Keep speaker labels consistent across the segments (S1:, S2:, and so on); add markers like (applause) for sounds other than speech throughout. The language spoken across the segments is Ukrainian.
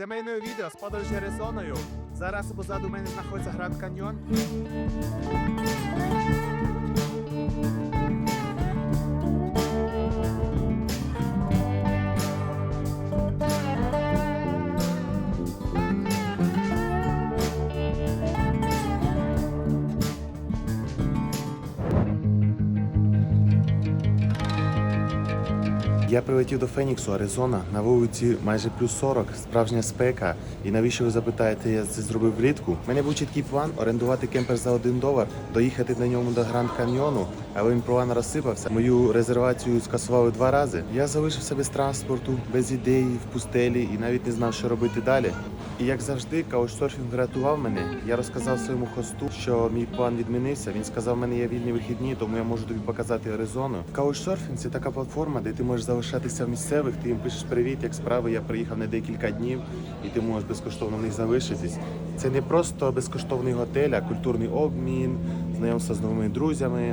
S1: Нове відео з подорожі Аризоною. Зараз позаду мене знаходиться Гранд Каньйон.
S2: Я прилетів до Феніксу, Аризона. На вулиці майже плюс 40, справжня спека. І навіщо ви запитаєте, я це зробив влітку? У мене був чіткий план орендувати кемпер за один долар, доїхати на ньому до Гранд Каньйону, але він план розсипався. Мою резервацію скасували два рази. Я залишився без транспорту, без ідеї, в пустелі і навіть не знав, що робити далі. І як завжди, каучсерфінг врятував мене. Я розказав своєму хосту, що мій план відмінився. Він сказав, в мене є вільні вихідні, тому я можу тобі показати Аризону. Каучсерфінг – це така платформа, де ти можеш залишатися в місцевих. Ти їм пишеш привіт, як справи. Я приїхав на декілька днів, і ти можеш безкоштовно в них залишитись. Це не просто безкоштовний готель, а культурний обмін, знайомство з новими друзями.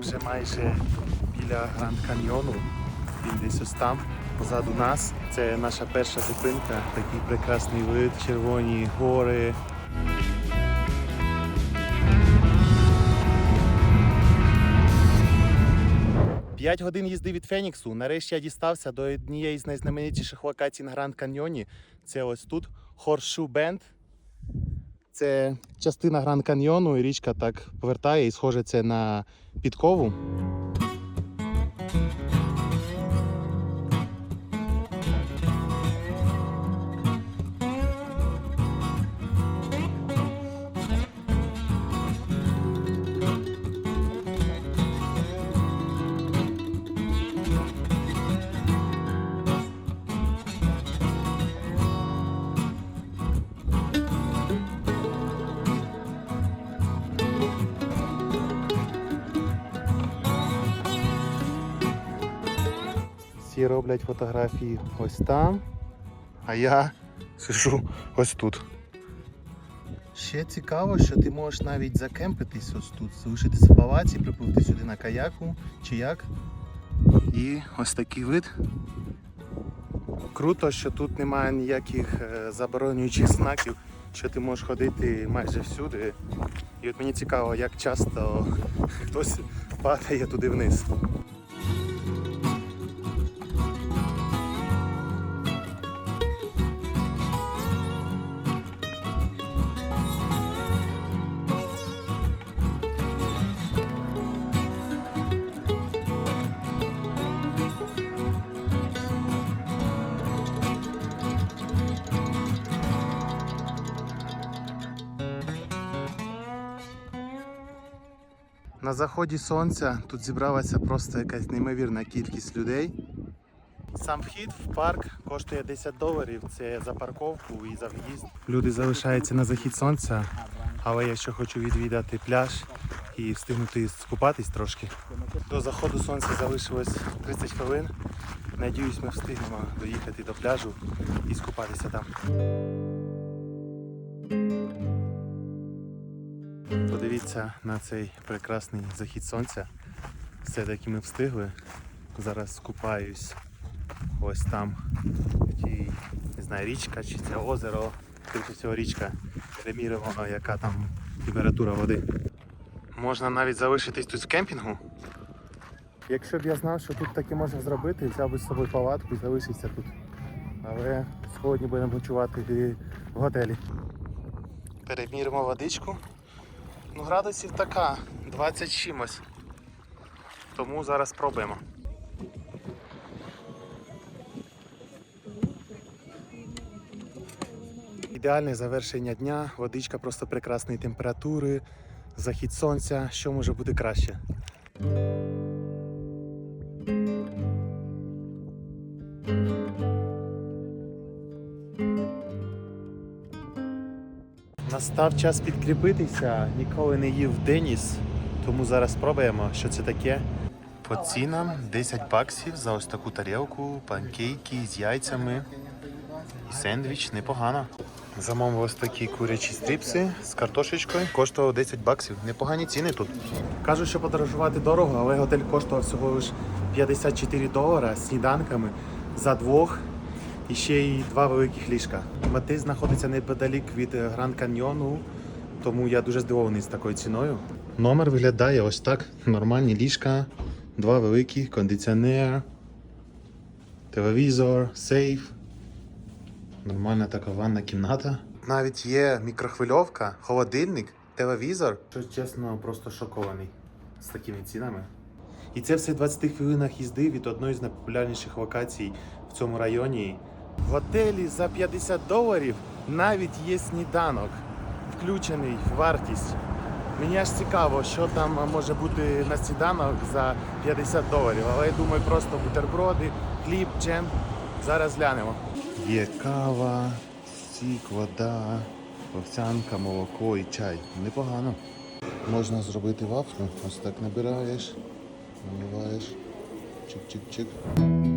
S2: Вже майже біля Гранд Каньйону. Він десь ось там, позаду нас. Це наша перша зупинка. Такий прекрасний вид, червоні гори. П'ять годин їзди від Феніксу. Нарешті я дістався до однієї з найзнаменитіших локацій на Гранд Каньйоні. Це ось тут Хоршу Бенд. Це частина Гранд Каньйону, і річка так повертає і схоже це на підкову. Роблять фотографії ось там, а я сижу ось тут. Ще цікаво, що ти можеш навіть закемпитись ось тут, залишитися в палаці, припливти сюди на каяку чи як. І ось такий вид. Круто, що тут немає ніяких е, заборонюючих знаків, що ти можеш ходити майже всюди. І от мені цікаво, як часто (laughs) хтось падає туди вниз. На заході сонця тут зібралася просто якась неймовірна кількість людей. Сам вхід в парк коштує 10 доларів. Це за парковку і за в'їзд. Люди залишаються на захід сонця, але я ще хочу відвідати пляж і встигнути скупатись трошки. До заходу сонця залишилось 30 хвилин. Надіюсь, ми встигнемо доїхати до пляжу і скупатися там. Подивіться на цей прекрасний захід сонця. Все-таки ми встигли. Зараз скупаюсь ось там. в тій, не знаю, річка чи це озеро. Скоріше всього річка. Перемірювано, яка там температура води. Можна навіть залишитись тут з кемпінгу. Якщо б я знав, що тут таке можна зробити, взяв би з собою палатку і залишився тут. Але сьогодні будемо почувати в готелі. Переміримо водичку. Ну, градусів така, 20 чимось. Тому зараз спробуємо. Ідеальне завершення дня, водичка просто прекрасної температури, захід сонця. Що може бути краще? Настав час підкріпитися. Ніколи не їв Деніс, тому зараз спробуємо, що це таке. По цінам 10 баксів за ось таку тарілку, панкейки з яйцями і сендвіч непогано. Замовив ось такі курячі стріпси з картошечкою. Коштував 10 баксів. Непогані ціни тут. Кажуть, що подорожувати дорого, але готель коштував всього лиш 54 долара з сніданками за двох і ще й два великих ліжка. Готель знаходиться неподалік від е, Гранд Каньйону, тому я дуже здивований з такою ціною. Номер виглядає ось так: нормальні ліжка, два великі, кондиціонер, телевізор, сейф. Нормальна така ванна кімната. Навіть є мікрохвильовка, холодильник, телевізор. Що чесно, просто шокований з такими цінами. І це все в 20 хвилинах їзди від одної з найпопулярніших локацій в цьому районі. В готелі за 50 доларів навіть є сніданок, включений в вартість. Мені аж цікаво, що там може бути на сніданок за 50 доларів. Але я думаю, просто бутерброди, хліб, джем. Зараз глянемо. Є кава, сік, вода, овсянка, молоко і чай. Непогано. Можна зробити вафлю. Ось так набираєш, наливаєш. Чик-чик-чик.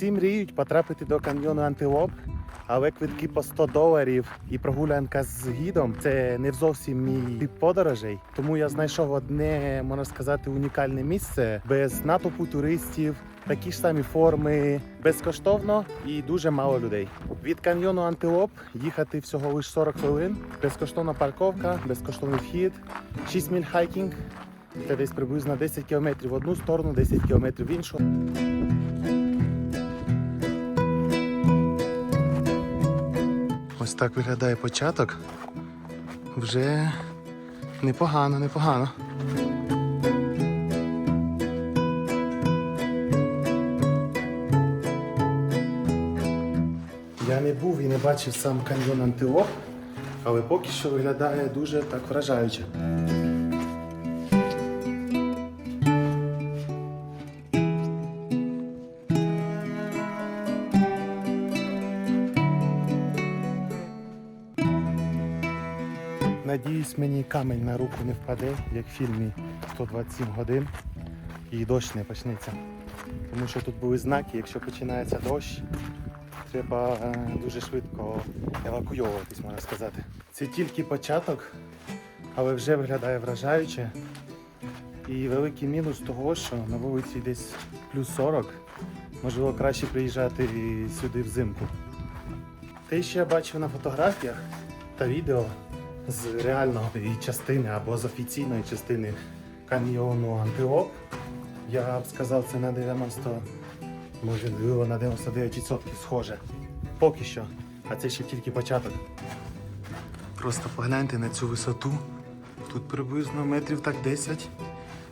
S2: Всі мріють потрапити до каньйону Антилоп, але квитки по 100 доларів і прогулянка з гідом це не зовсім мій тип подорожей. Тому я знайшов одне, можна сказати, унікальне місце без натовпу туристів, такі ж самі форми, безкоштовно і дуже мало людей. Від каньйону Антилоп їхати всього лише 40 хвилин, безкоштовна парковка, безкоштовний вхід, 6 міль хайкінг. Це десь приблизно 10 кілометрів в одну сторону, 10 кілометрів в іншу. Так виглядає початок. Вже непогано, непогано. Я не був і не бачив сам каньйон Антилоп, але поки що виглядає дуже так вражаюче. Надіюсь, мені камінь на руку не впаде, як в фільмі 127 годин і дощ не почнеться. Тому що тут були знаки, якщо починається дощ, треба е, дуже швидко евакуйовуватись, можна сказати. Це тільки початок, але вже виглядає вражаюче. І великий мінус того, що на вулиці десь плюс 40, можливо краще приїжджати сюди взимку. Те, що я бачив на фотографіях та відео з реальної частини або з офіційної частини каньйону Антилоп, я б сказав, це на 90, можливо, на 99% схоже. Поки що. А це ще тільки початок. Просто погляньте на цю висоту. Тут приблизно метрів так 10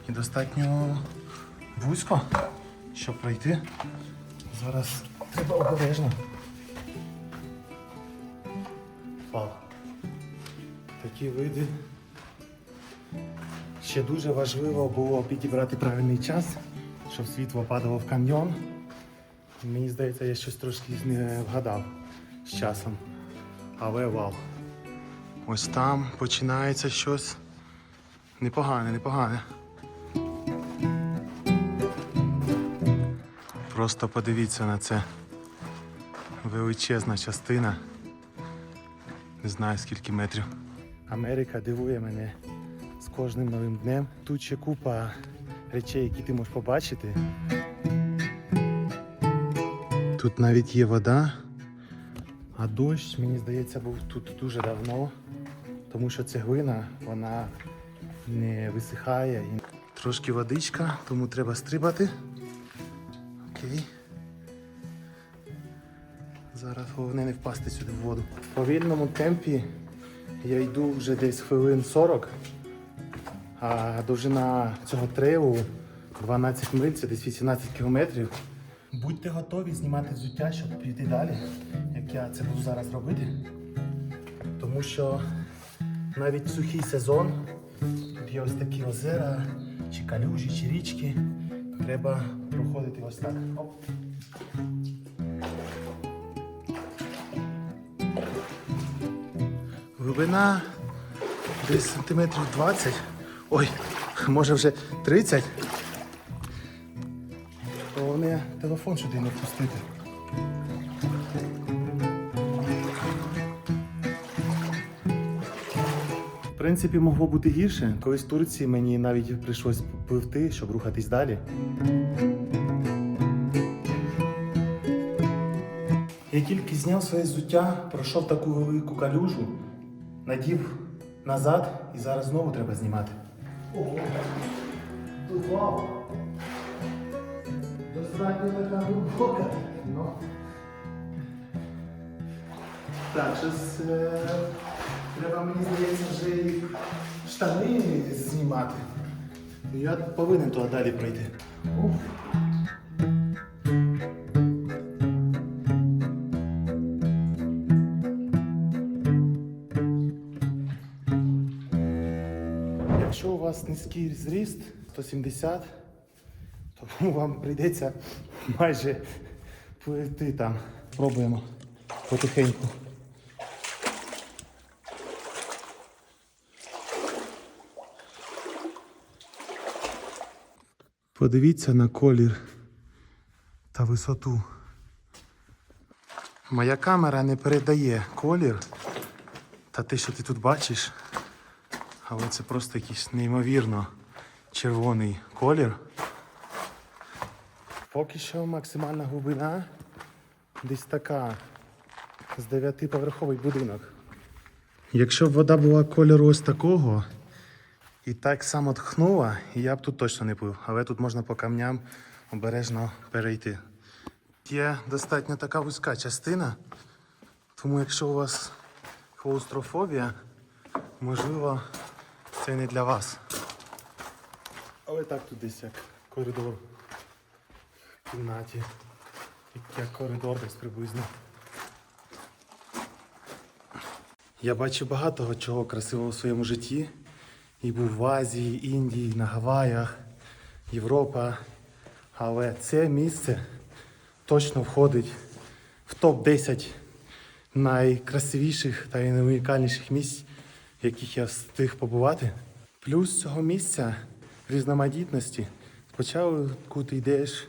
S2: і достатньо вузько, щоб пройти. Зараз треба обережно. Вау. Такі види. Ще дуже важливо було підібрати правильний час, щоб світло падало в каньйон. Мені здається, я щось трошки не вгадав з часом. Але вау. Ось там починається щось непогане, непогане. Просто подивіться на це. Величезна частина. Не знаю скільки метрів. Америка дивує мене з кожним новим днем. Тут ще купа речей, які ти можеш побачити. Тут навіть є вода, а дощ, мені здається, був тут дуже давно, тому що цеглина вона не висихає. Трошки водичка, тому треба стрибати. Окей. Зараз головне не впасти сюди в воду. В повільному темпі я йду вже десь хвилин 40, а довжина цього трейлу 12 миль, це десь 18 кілометрів. Будьте готові знімати взуття, щоб піти далі, як я це буду зараз робити. Тому що навіть сухий сезон тут є ось такі озера, чи калюжі, чи річки. Треба проходити ось так. Оп. Глибина десь сантиметрів 20. Ой, може вже 30. Головне телефон сюди не впустити. В принципі, могло бути гірше. Колись в Турції мені навіть прийшлось пливти, щоб рухатись далі. Я тільки зняв своє взуття, пройшов таку велику калюжу, надів назад і зараз знову треба знімати. Ого! Тут вау! Достатньо така глибока. Ну. Так, щось е, треба, мені здається, вже і штани знімати. Я повинен туди далі пройти. Ух. Зріст 170, то вам прийдеться майже пливти там. Спробуємо потихеньку. Подивіться на колір та висоту. Моя камера не передає колір та те, що ти тут бачиш. Але це просто якийсь неймовірно червоний колір. Поки що максимальна глибина десь така з дев'ятиповерховий будинок. Якщо б вода була кольору ось такого і так само тхнула, я б тут точно не плив, але тут можна по камням обережно перейти. Є достатньо така вузька частина, тому якщо у вас клаустрофобія, можливо, це не для вас. Але так тут десь як коридор в кімнаті. Як коридор десь приблизно. Я бачив багато чого красивого в своєму житті. І був в Азії, Індії, на Гаваях, Європа. Але це місце точно входить в топ-10 найкрасивіших та найунікальніших місць, в яких я встиг побувати. Плюс цього місця різноманітності. Спочатку ти йдеш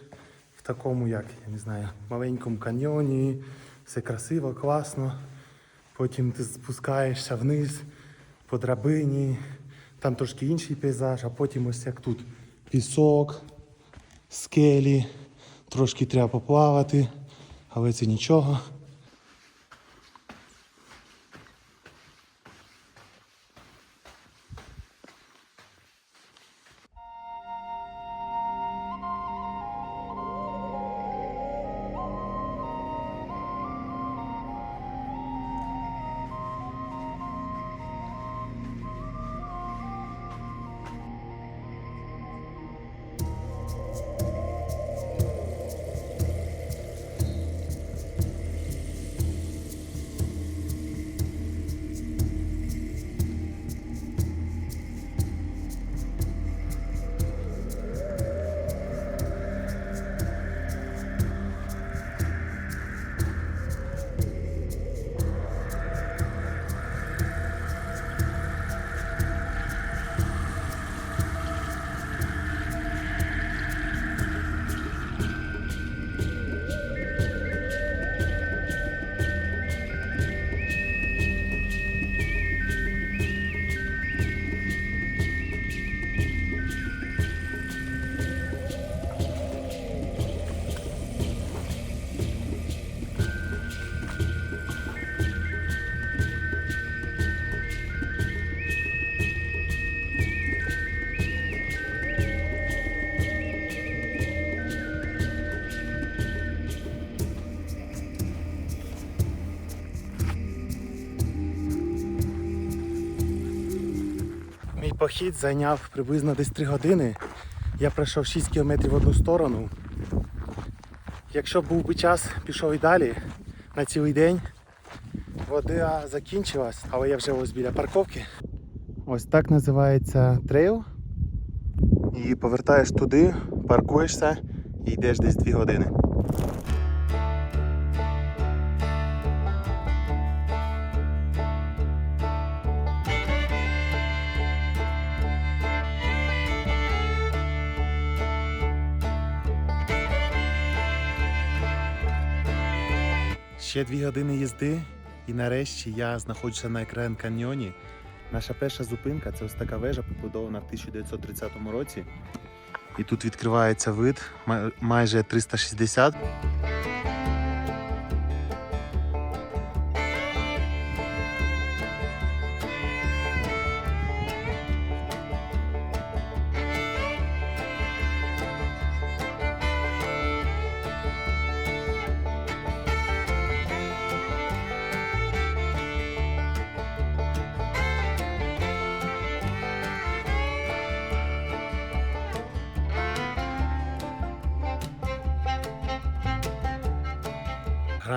S2: в такому, як я не знаю, маленькому каньйоні, все красиво, класно. Потім ти спускаєшся вниз по драбині, там трошки інший пейзаж, а потім ось як тут пісок, скелі, трошки треба поплавати, але це нічого. Похід зайняв приблизно десь 3 години. Я пройшов 6 кілометрів в одну сторону. Якщо був би час, пішов і далі на цілий день. Вода закінчилась, але я вже ось біля парковки. Ось так називається трейл. І повертаєш туди, паркуєшся і йдеш десь 2 години. Ще дві години їзди, і нарешті я знаходжуся на екран каньйоні. Наша перша зупинка це ось така вежа, побудована в 1930 році. І тут відкривається вид май- майже 360.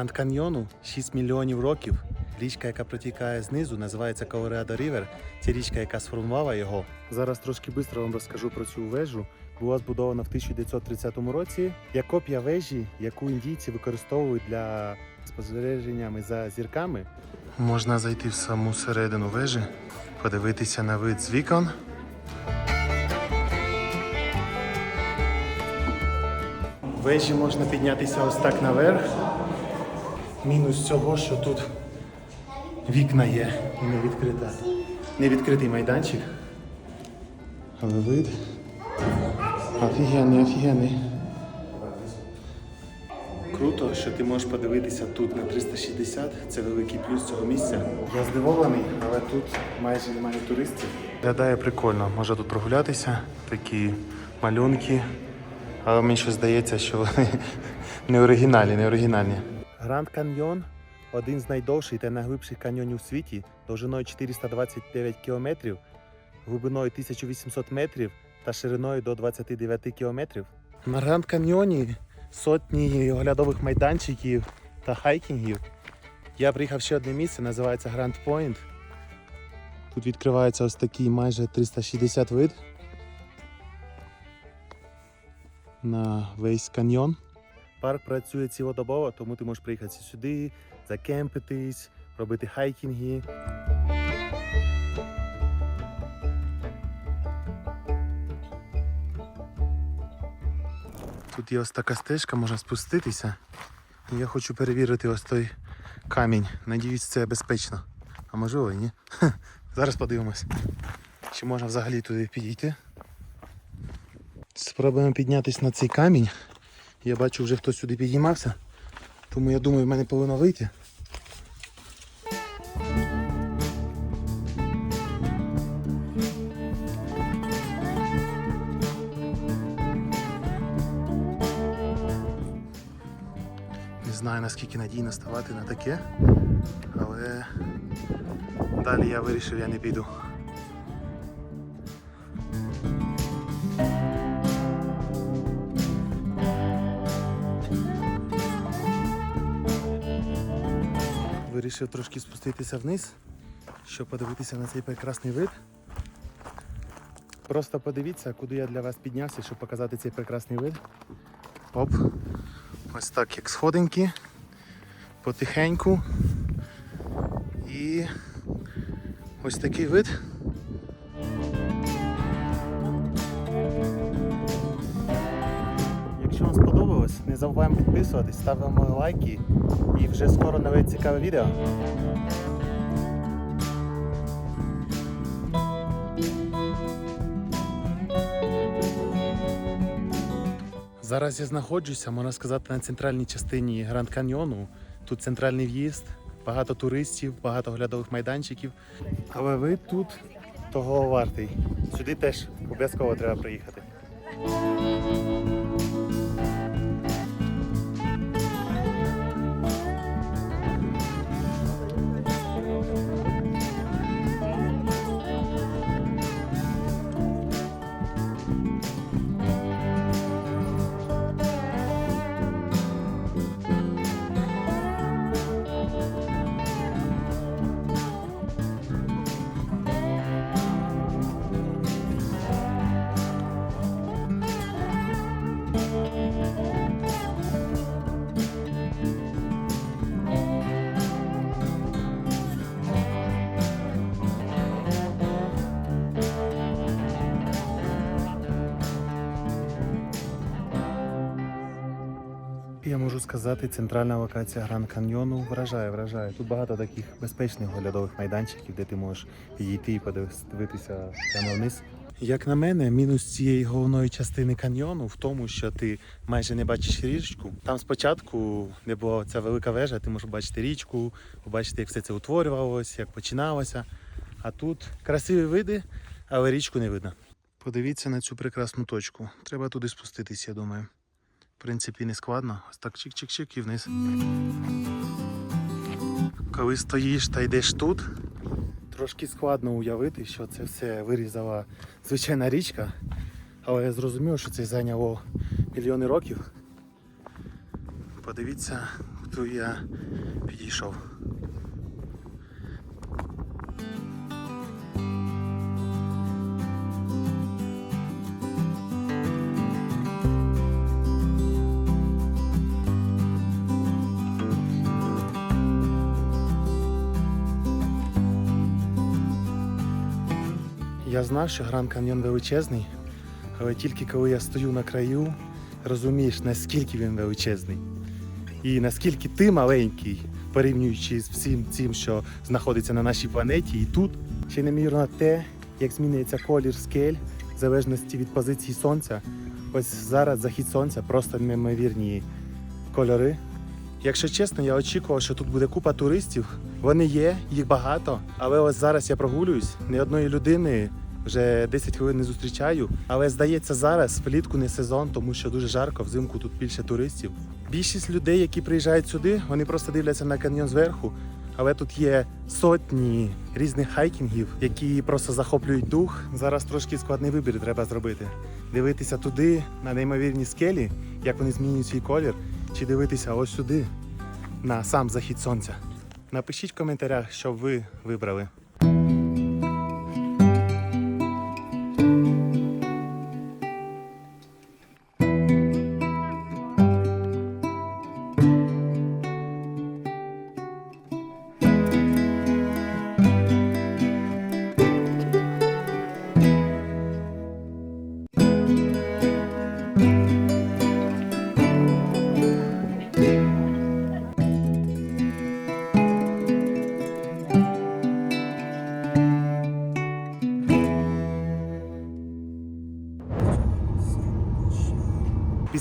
S2: Гранд Каньйону 6 мільйонів років. Річка, яка протікає знизу, називається Colorado River. Це річка, яка сформувала його. Зараз трошки швидко вам розкажу про цю вежу. Була збудована в 1930 році. Як копія вежі, яку індійці використовують для спостереженнями за зірками. Можна зайти в саму середину вежі, подивитися на вид з вікон. Вежі можна піднятися ось так наверх. Мінус цього, що тут вікна є і не відкрита. Не відкритий майданчик. Але вид. Офігенний, офігенний. Круто, що ти можеш подивитися тут на 360. Це великий плюс цього місця. Я здивований, але тут майже немає туристів. Виглядає прикольно, можна тут прогулятися, такі малюнки. Але мені щось здається, що вони (laughs) не оригінальні, не оригінальні. Гранд Каньйон один з найдовших та найглибших каньйонів у світі, довжиною 429 кілометрів, глибиною 1800 метрів та шириною до 29 кілометрів. На Гранд Каньйоні сотні оглядових майданчиків та хайкінгів. Я приїхав ще одне місце, називається Гранд Пойнт. Тут відкривається ось такий майже 360 вид на весь каньйон. Парк працює цілодобово, тому ти можеш приїхати сюди, закемпитись, робити хайкінги. Тут є ось така стежка, можна спуститися. Я хочу перевірити ось той камінь. Надіюсь, це безпечно. А можливо і ні. Хе, (laughs) Зараз подивимось. Чи можна взагалі туди підійти? Спробуємо піднятися на цей камінь. Я бачу, вже хтось сюди підіймався, тому я думаю, в мене повинно вийти. Не знаю наскільки надійно ставати на таке, але далі я вирішив, я не піду. Вирішив трошки спуститися вниз, щоб подивитися на цей прекрасний вид. Просто подивіться, куди я для вас піднявся, щоб показати цей прекрасний вид. Оп. Ось так, як сходинки, потихеньку. І ось такий вид. Якщо вам сподобалось, не забуваємо підписуватись, ставимо лайки і вже скоро нове цікаве відео. Зараз я знаходжуся, можна сказати, на центральній частині Гранд Каньйону. Тут центральний в'їзд, багато туристів, багато оглядових майданчиків. Але ви тут того вартий. Сюди теж обов'язково треба приїхати. Можу сказати, центральна локація Гранд Каньйону вражає, вражає. Тут багато таких безпечних оглядових майданчиків, де ти можеш підійти і подивитися прямо вниз. Як на мене, мінус цієї головної частини каньйону в тому, що ти майже не бачиш річку. Там спочатку, де була ця велика вежа, ти можеш бачити річку, побачити, як все це утворювалося, як починалося. А тут красиві види, але річку не видно. Подивіться на цю прекрасну точку. Треба туди спуститись, я думаю. В принципі, не складно. Ось так чик-чик-чик і вниз. Коли стоїш та йдеш тут, трошки складно уявити, що це все вирізала звичайна річка. Але я зрозумів, що це зайняло мільйони років. Подивіться, хто я підійшов. Я знав, що Гранд Каньйон величезний, але тільки коли я стою на краю, розумієш, наскільки він величезний. І наскільки ти маленький, порівнюючи з всім цим, що знаходиться на нашій планеті, і тут ще немірно те, як змінюється колір скель в залежності від позиції сонця. Ось зараз захід сонця просто неймовірні кольори. Якщо чесно, я очікував, що тут буде купа туристів. Вони є, їх багато. Але ось зараз я прогулююсь, ні одної людини вже 10 хвилин не зустрічаю. Але здається, зараз влітку не сезон, тому що дуже жарко, взимку тут більше туристів. Більшість людей, які приїжджають сюди, вони просто дивляться на каньйон зверху. Але тут є сотні різних хайкінгів, які просто захоплюють дух. Зараз трошки складний вибір треба зробити. Дивитися туди, на неймовірні скелі, як вони змінюють свій колір, чи дивитися ось сюди, на сам захід сонця. Напишіть в коментарях, що ви вибрали.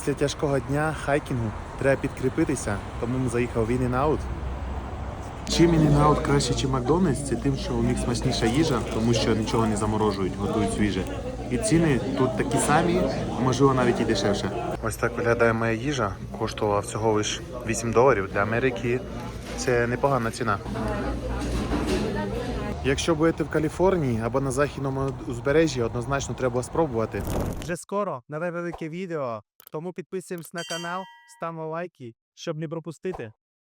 S2: Після тяжкого дня хайкінгу треба підкріпитися, тому ми заїхав в In-N-Out. Чим In-N-Out краще, ніж Макдональдс, це тим, що у них смачніша їжа, тому що нічого не заморожують, готують свіже. І ціни тут такі самі, а можливо навіть і дешевше. Ось так виглядає моя їжа. Коштувала всього лиш 8 доларів. Для Америки це непогана ціна. Якщо будете в Каліфорнії або на західному узбережжі, однозначно треба спробувати.
S1: Вже скоро нове велике відео. Тому підписуємось на канал, ставимо лайки, щоб не пропустити.